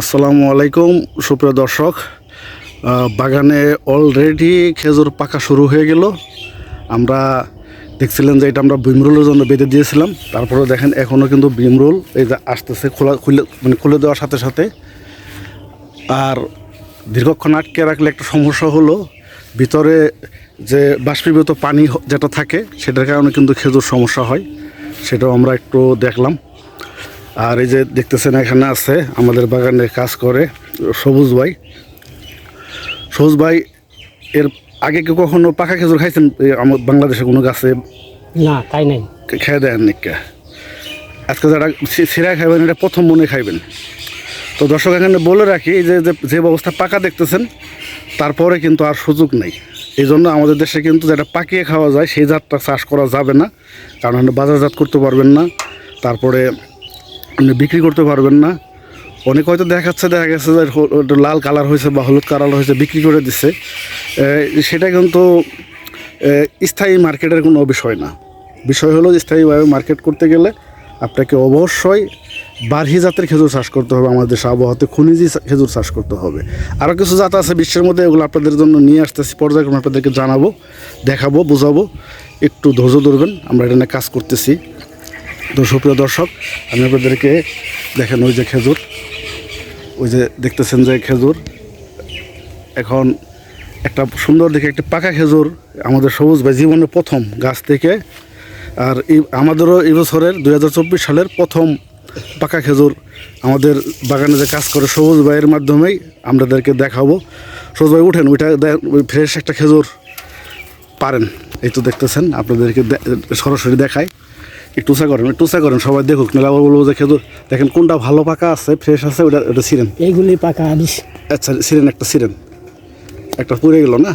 আসসালামু আলাইকুম, সুপ্রিয় দর্শক। বাগানে অলরেডি খেজুর পাকা শুরু হয়ে গেল। আমরা দেখছিলেন যে এটা আমরা বিমরুলের জন্য বেঁধে দিয়েছিলাম। তারপরে দেখেন এখনও কিন্তু বিমরুল এই যে আসতেছে, খোলা, খুলে মানে খুলে দেওয়ার সাথে সাথে। আর দীর্ঘক্ষণ আটকে রাখলে একটা সমস্যা হলো, ভিতরে যে বাষ্পীভূত পানি যেটা থাকে, সেটার কারণে কিন্তু খেজুর সমস্যা হয়। সেটাও আমরা একটু দেখলাম। আর এই যে দেখতেছেন এখানে আছে আমাদের বাগানে কাজ করে সবুজ ভাই। সবুজ ভাই এর আগে কি কখনো পাকা খেজুর খাইছেন? আমার বাংলাদেশে কোনো গাছে না তাই নাই। খেয়ে দেন নাকি আজকে যারা সিরা খাইবেন এটা প্রথম মনে খাইবেন। তো দর্শক এখানে বলে রাখি এই যে যে- ব্যবস্থা পাকা দেখতেছেন তারপরে কিন্তু আর সুযোগ নেই। এই জন্য আমাদের দেশে কিন্তু যেটা পাকিয়ে খাওয়া যায় সেই জাতটা চাষ করা যাবে না। কারণ বাজারজাত করতে পারবেন না। তারপরে আপনি বিক্রি করতে পারবেন না। অনেক হয়তো দেখাচ্ছে, দেখা গেছে যে লাল কালার হয়েছে বা হলুদ কালার হয়েছে, বিক্রি করে দিচ্ছে সেটা কিন্তু স্থায়ী মার্কেটের কোনো বিষয় না। বিষয় হলো স্থায়ীভাবে মার্কেট করতে গেলে আপনাকে অবশ্যই বারহি জাতের খেজুর চাষ করতে হবে। আমাদের আবহাওয়াতে খনিজি খেজুর চাষ করতে হবে। আরও কিছু জাত আছে বিশ্বের মধ্যে, এগুলো আপনাদের জন্য নিয়ে আসতেছি। পর্যায়ক্রমে আপনাদেরকে জানাব, দেখাবো, বোঝাবো। একটু ধৈর্য ধরবেন, আমরা এটা নিয়ে কাজ করতেছি। তো সুপ্রিয় দর্শক, আমি আপনাদেরকে দেখেন ওই যে খেজুর। ওই যে দেখতেছেন যে খেজুর। এখন একটা সুন্দর দেখে একটা পাকা খেজুর আমাদের সবুজ ভাই জীবনের প্রথম গাছ থেকে, আর এই আমাদেরও এই বছরের দু হাজার চব্বিশ সালের প্রথম পাকা খেজুর আমাদের বাগানে যে কাজ করে সবুজ ভাইয়ের মাধ্যমেই আমাদেরকে দেখাবো। সবুজ ভাই, উঠেন ওইটা ফ্রেশ একটা খেজুর পারেন। এই তো দেখতেছেন, আপনাদেরকে সরাসরি দেখাই। একটু উঁচা করেন উঁচা করেন সবাই দেখুক নাহলে আবার বলব যে খেজুর দেখেন কোনটা ভালো পাকা আছে ফ্রেশ আছে ওটা ওটা ছিলেন এইগুলি পাকা আচ্ছা সিরেন একটা সিরেন। একটা পুড়ে গেল না?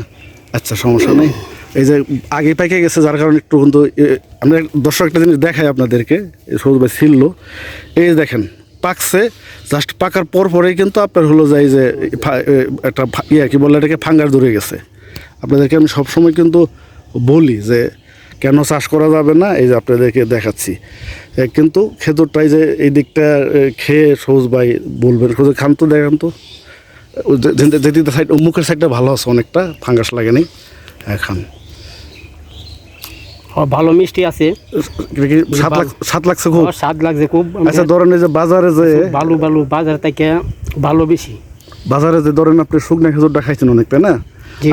আচ্ছা সমস্যা নেই। এই যে আগে পাইকে গেছে যার কারণে একটু কিন্তু আমরা দর্শক একটা জিনিস দেখাই আপনাদেরকে সবুজ ভাই ছিল এই দেখেন পাকছে জাস্ট পাকার পর পরেই কিন্তু আপনার হলো যাই যে একটা ইয়ে কি বলে এটাকে ফাঙ্গার ধরে গেছে। আপনাদেরকে আমি সবসময় কিন্তু বলি যে কেন চাষ করা যাবে না? এই যে আপনাদেরকে দেখাচ্ছি। কিন্তু খেজুরটাই যে এই দিকটা খেয়ে সবুজ ভাই বলবেন শুধু খান তো দেখেন তো। যেদিকে সাইড মুখের সাইডটা ভালো আছে অনেকটা ফাঙ্গাস লাগেনি হ্যাঁ খান। ভালো মিষ্টি আছে। সাত লাখ সাত লাগছে খুব? স্বাদ লাগছে খুব। আচ্ছা ধরেন যে বাজারে যে ভালো ভালো বাজার থেকে ভালো বেশি। বাজারে যে ধরেন আপনি শুকনা খেজুরটা খাইছেন অনেক তাই না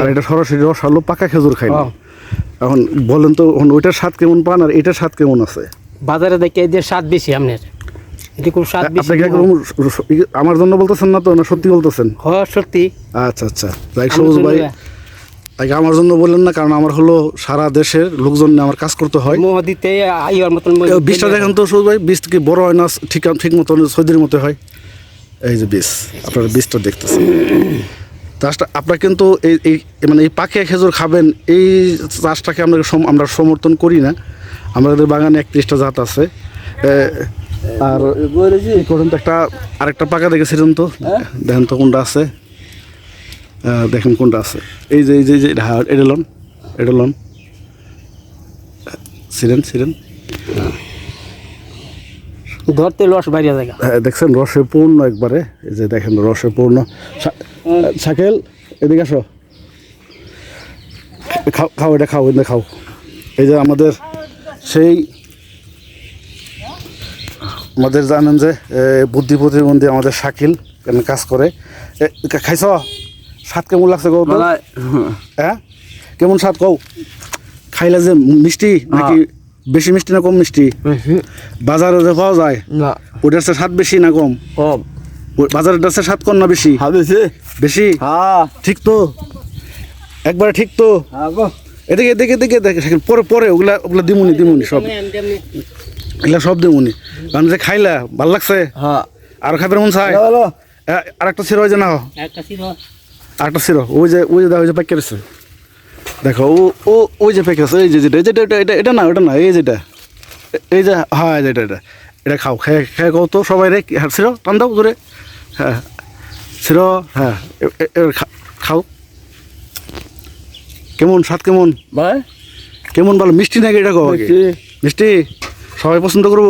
আর এটা সরাসরি রস আলো পাকা খেজুর খাই ও, এখন বলেন তো এখন ওইটার স্বাদ কেমন পান আর এটার স্বাদ কেমন আছে? বাজারে দেখে এদের স্বাদ বেশি আপনার। এটি খুব স্বাদ বেশি আপনি একদম আমার জন্য বলতেছেন না তো না সত্যি বলতেছেন? হ সত্যি। আচ্ছা আচ্ছা। যাই সবুজ ভাই। তাই আমার জন্য বললেন না কারণ আমার হলো সারা দেশের লোকজন আমার কাজ করতে হয়। মোহ দিতে আইয়ার মতন বীজটা দেখেন তো সবুজ ভাই বীজ কি বড় হয় না ঠিক ঠিক মতো সৌদির মতো হয়? এই যে বীজ আপনারা বীজটা দেখতেছেন। চাষটা আপনারা কিন্তু এই এই মানে এই পাখিয়া খেজুর খাবেন এই চাষটাকে আমরা সম- আমরা সমর্থন করি না। আমাদের বাগানে একত্রিশটা জাত আছে। আর করুন তো একটা আরেকটা পাকা দেখেছিলেন তো? দেখেন তো কোনটা আছে? দেখেন কোনটা আছে। এই যে এই যে যে হ্যাঁ এটা লন এটা লন। সিরেন সিরেন ধরতে রস বাইরে জায়গা। হ্যাঁ, দেখছেন রসে পূর্ণ একবারে। এই যে দেখেন রসে পূর্ণ। সা- শাকেল এদিকে আসো। খাও খাও এটা খাও এটা খাও। এই যে আমাদের সেই আমাদের জানেন যে বুদ্ধি প্রতিবন্ধী আমাদের শাকিল কাজ করে। খাইছ? স্বাদ কেমন লাগছে কৌ? হ্যাঁ? কেমন স্বাদ কও? খাইলে যে মিষ্টি নাকি বেশি মিষ্টি না কম মিষ্টি? বাজারে যে পাওয়া যায় না। ওটার স্বাদ বেশি না কম? কম। বাজারের স্বাদ কম না বেশি? হাবেছে বেশি? হ্যাঁ ঠিক তো। একবারে ঠিক তো? হ্যাঁ এদিকে এদিকে এদিকে দেখে পরে পরে ওগুলা ওগুলা দিমুনি দিমুনি সব। এগুলা সব দিমুনি। কারণ যে খাইলা ভালো লাগছে? হ্যাঁ। আর খাইতে মন চাই আর একটা ছিরো যে না হো আর একটা ছিরো ওই যে ওই যে দেখো ওই যে প্যাক করেছে দেখো ও ও ওই যে প্যাক আছে এই যে যেটা এটা এটা এটা না ওটা না এই যেটা এই যে হ্যাঁ এই যেটা এটা। এটা খাও খেয়ে খেয়ে কও তো সবাই রে হ্যাঁ ছিরো টান দাও ধরে। হ্যাঁ ছিরো হ্যাঁ খাও। কেমন স্বাদ কেমন? ভাই? কেমন ভালো মিষ্টি নাকি এটা আগে? মিষ্টি। সবাই পছন্দ করব।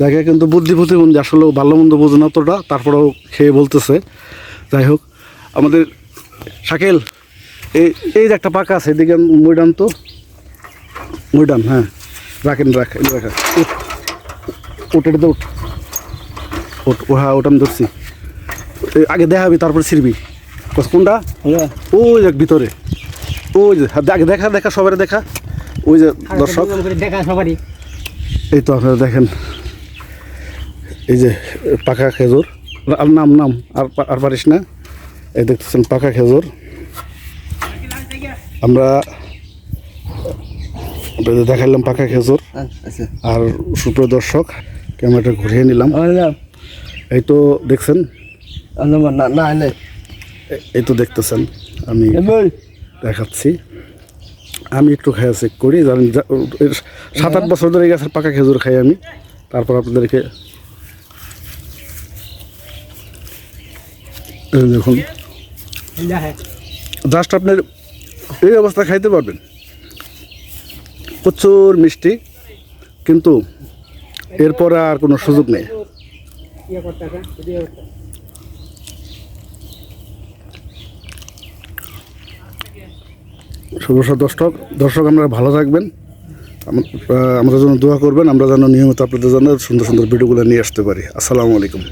জায়গায় কিন্তু বুদ্ধি প্রতিবন্ধী আসলে ভালো মন্দ বোঝে না অতটা তারপরেও খেয়ে বলতেছে। যাই হোক আমাদের শাকিল এই এই যে একটা পাকা আছে এদিকে ময়দান তো? ময়দান হ্যাঁ রাখেন রাখ এই রাখা উঠ। উঠ হ্যাঁ ওটা আমি ধরছি। এই আগে দেখাবি তারপরে ছিড়বি। কোনটা? ওই দেখ ভিতরে। ওই যে হ্যাঁ, আগে দেখা দেখা সবাই দেখা। ওই যে দর্শক। দেখা সবারই। এই তো আপনারা দেখেন। এই যে পাকা খেজুর। আর নাম নাম আর আর পারিস না? এই দেখতেছেন পাকা খেজুর। আমরা দেখাইলাম পাকা খেজুর। আচ্ছা। আর সুপ্রিয় দর্শক ক্যামেরাটা ঘুরিয়ে নিলাম। এই তো দেখছেন? না না না এই তো দেখতেছেন। আমি দেখাচ্ছি। আমি একটু খাইয়া চেক করি জানেন সাত আট বছর ধরে গাছের পাকা খেজুর খাই আমি। তারপর আপনাদেরকে দেখুন। জাস্ট আপনার এই অবস্থা খাইতে পারবেন। প্রচুর মিষ্টি কিন্তু এরপরে আর কোনো সুযোগ নেই। শুভসা দর্শক। দর্শক, আপনারা ভালো থাকবেন। আমাদের জন্য দোয়া করবেন। আমরা যেন নিয়মিত আপনাদের জন্য সুন্দর সুন্দর ভিডিওগুলো নিয়ে আসতে পারি। আসসালামু আলাইকুম।